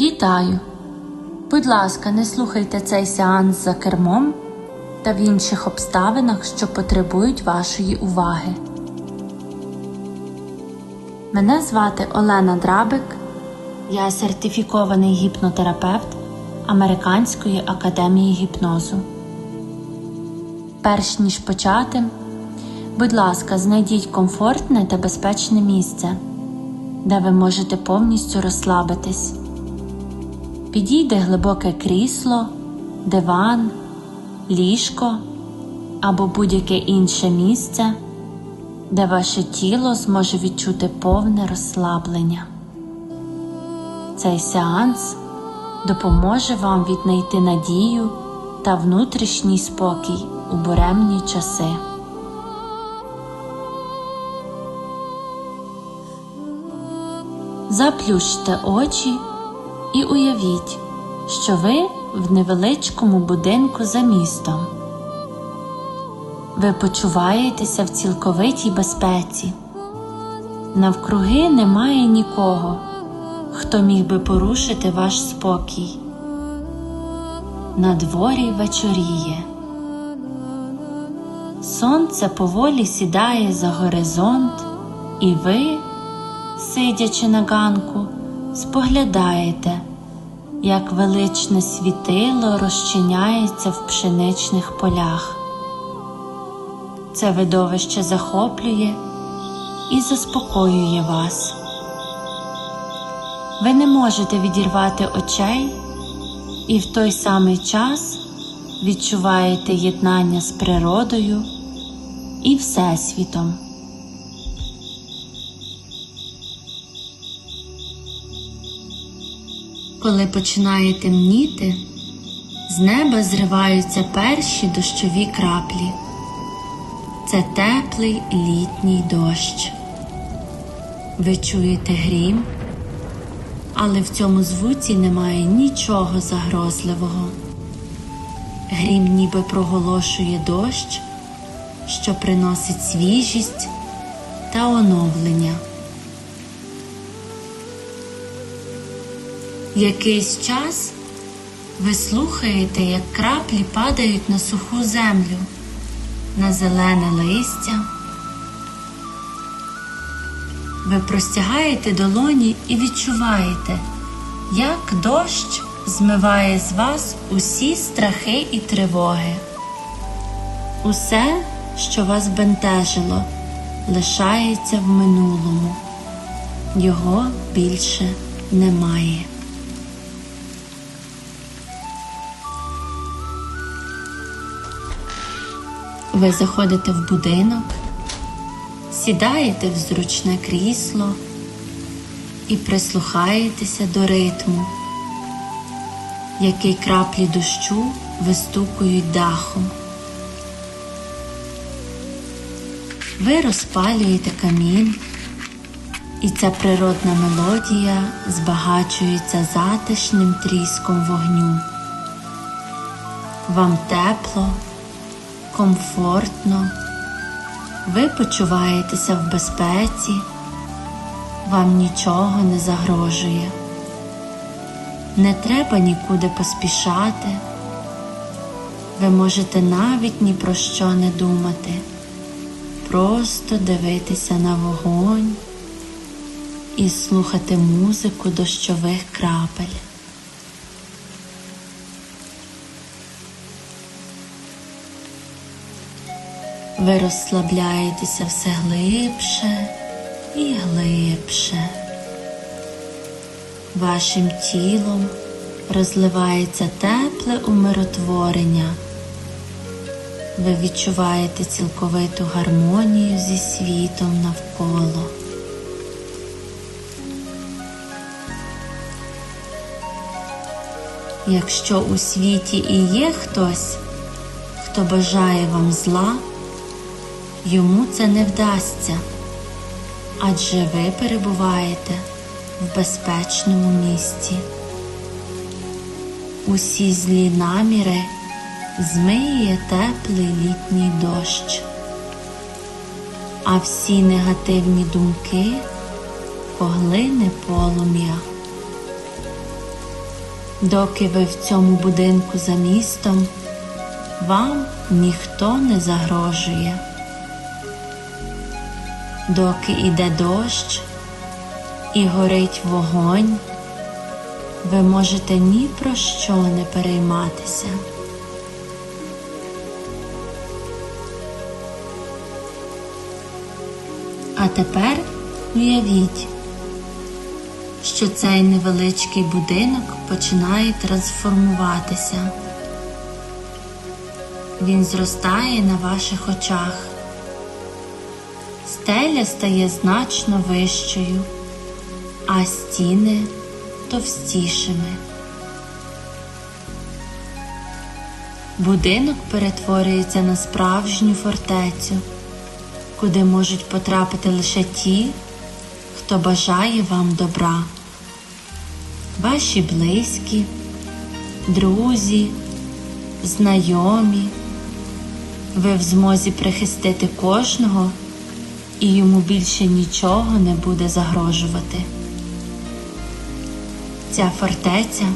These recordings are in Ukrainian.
Вітаю! Будь ласка, не слухайте цей сеанс за кермом та в інших обставинах, що потребують вашої уваги. Мене звати Олена Драбик. Я сертифікований гіпнотерапевт Американської академії гіпнозу. Перш ніж почати, будь ласка, знайдіть комфортне та безпечне місце, де ви можете повністю розслабитись. Підійде глибоке крісло, диван, ліжко або будь-яке інше місце, де ваше тіло зможе відчути повне розслаблення. Цей сеанс допоможе вам віднайти надію та внутрішній спокій у буремні часи. Заплющте очі і уявіть, що ви в невеличкому будинку за містом. Ви почуваєтеся в цілковитій безпеці. Навкруги немає нікого, хто міг би порушити ваш спокій. На дворі вечоріє. Сонце поволі сідає за горизонт, і ви, сидячи на ганку, споглядаєте, як величне світило розчиняється в пшеничних полях. Це видовище захоплює і заспокоює вас. Ви не можете відірвати очей і в той самий час відчуваєте єднання з природою і Всесвітом. Коли починає темніти, з неба зриваються перші дощові краплі. Це теплий літній дощ. Ви чуєте грім, але в цьому звуці немає нічого загрозливого. Грім ніби проголошує дощ, що приносить свіжість та оновлення. Якийсь час ви слухаєте, як краплі падають на суху землю, на зелене листя. Ви простягаєте долоні і відчуваєте, як дощ змиває з вас усі страхи і тривоги. Усе, що вас бентежило, лишається в минулому. Його більше немає. Ви заходите в будинок, сідаєте в зручне крісло і прислухаєтеся до ритму, який краплі дощу вистукують дахом. Ви розпалюєте камін, і ця природна мелодія збагачується затишним тріском вогню. Вам тепло комфортно, ви почуваєтеся в безпеці, вам нічого не загрожує. Не треба нікуди поспішати, ви можете навіть ні про що не думати, просто дивитися на вогонь і слухати музику дощових крапель. Ви розслабляєтеся все глибше і глибше. Вашим тілом розливається тепле умиротворення. Ви відчуваєте цілковиту гармонію зі світом навколо. Якщо у світі і є хтось, хто бажає вам зла, йому це не вдасться, адже ви перебуваєте в безпечному місці. Усі злі наміри змиє теплий літній дощ, а всі негативні думки поглине полум'я. Доки ви в цьому будинку за містом, вам ніхто не загрожує. Доки іде дощ і горить вогонь, ви можете ні про що не перейматися. А тепер уявіть, що цей невеличкий будинок починає трансформуватися. Він зростає на ваших очах. Стеля стає значно вищою, а стіни товстішими. Будинок перетворюється на справжню фортецю, куди можуть потрапити лише ті, хто бажає вам добра, ваші близькі, друзі, знайомі. Ви в змозі прихистити кожного, і йому більше нічого не буде загрожувати. Ця фортеця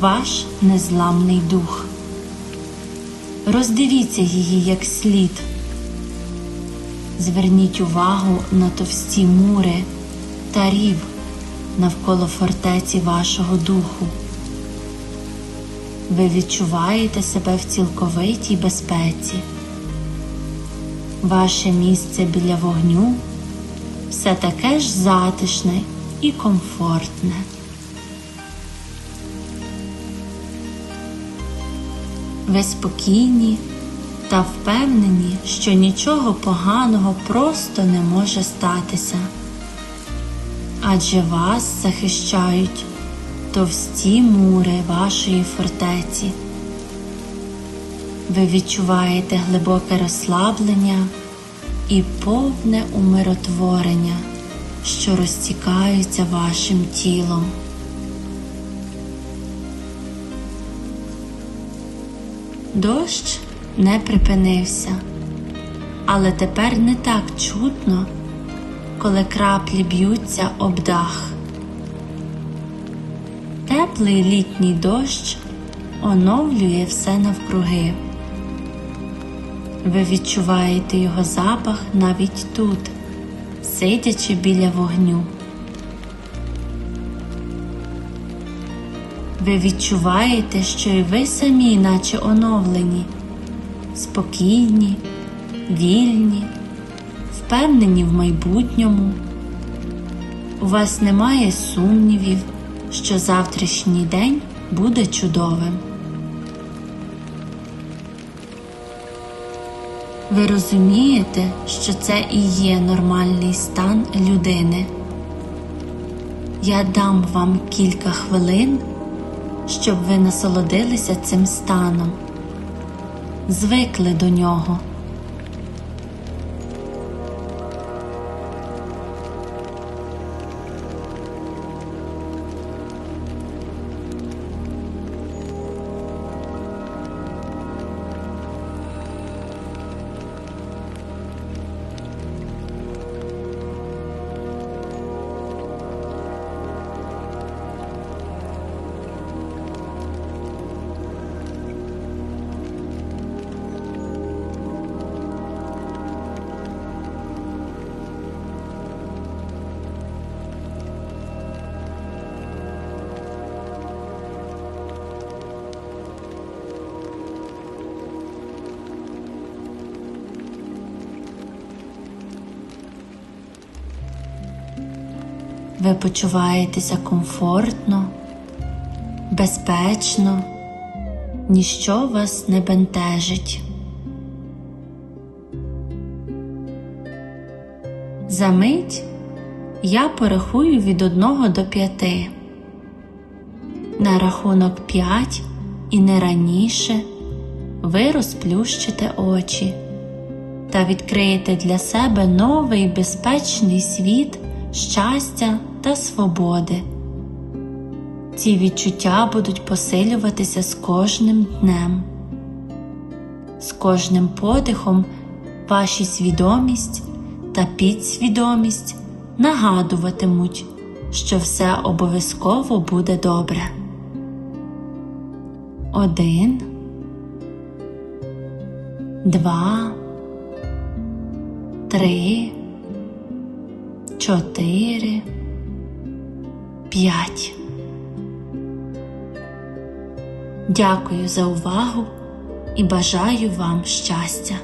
ваш незламний дух. Роздивіться її як слід. Зверніть увагу на товсті мури та рів навколо фортеці вашого духу. Ви відчуваєте себе в цілковитій безпеці. Ваше місце біля вогню все таке ж затишне і комфортне. Ви спокійні та впевнені, що нічого поганого просто не може статися, адже вас захищають товсті мури вашої фортеці. Ви відчуваєте глибоке розслаблення і повне умиротворення, що розтікаються вашим тілом. Дощ не припинився, але тепер не так чутно, коли краплі б'ються об дах. Теплий літній дощ оновлює все навкруги. Ви відчуваєте його запах навіть тут, сидячи біля вогню. Ви відчуваєте, що і ви самі, наче оновлені, спокійні, вільні, впевнені в майбутньому. У вас немає сумнівів, що завтрашній день буде чудовим. Ви розумієте, що це і є нормальний стан людини. Я дам вам кілька хвилин, щоб ви насолодилися цим станом, звикли до нього. Ви почуваєтеся комфортно, безпечно, ніщо вас не бентежить. За мить я порахую від одного до п'яти. На рахунок п'ять і не раніше ви розплющите очі та відкриєте для себе новий безпечний світ щастя та свободи. Ці відчуття будуть посилюватися з кожним днем. З кожним подихом ваші свідомість та підсвідомість нагадуватимуть, що все обов'язково буде добре. Один, два, три, чотири, п'ять. Дякую за увагу і бажаю вам щастя.